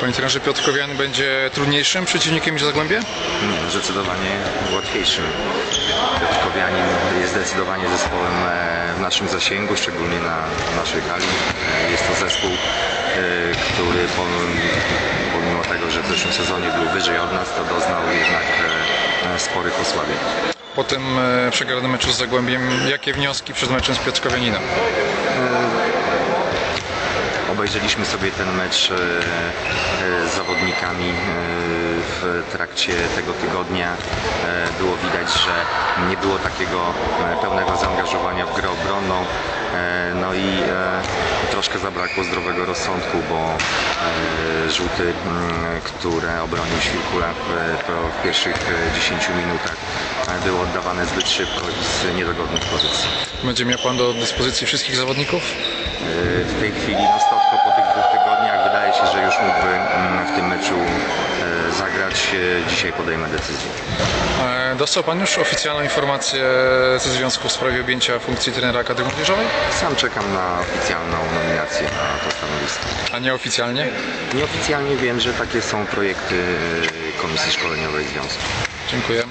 Panie trenerze, Piotrkowiany będzie trudniejszym przeciwnikiem niż Zagłębie? Nie, zdecydowanie łatwiejszym. Piotrkowianin jest zdecydowanie zespołem e, w naszym zasięgu, szczególnie na naszej gali. E, Jest to zespół, e, który pom- pomimo tego, że w zeszłym sezonie był wyżej od nas, to doznał jednak sporych osłabień. Po tym przegranym meczu z Zagłębiem, jakie wnioski przed meczem z Piotrkowianinem? Obejrzeliśmy sobie ten mecz zawodnikami e, w trakcie tego tygodnia. E, Było widać, że nie było takiego e, pełnego zaangażowania w grę obronną. No i troszkę zabrakło zdrowego rozsądku, bo rzuty, mm, które obronił Świrkula w, pierwszych e, 10 minutach były oddawane zbyt szybko i z niedogodnych pozycji. Będzie miał Pan do dyspozycji wszystkich zawodników? W tej chwili no stopko Dzisiaj podejmę decyzję. E, Dostał Pan już oficjalną informację ze związku w sprawie objęcia funkcji trenera Akademii Młodzieżowej? Sam czekam na oficjalną nominację na to stanowisko. A nieoficjalnie? Nieoficjalnie wiem, że takie są projekty Komisji Szkoleniowej Związku. Dziękuję.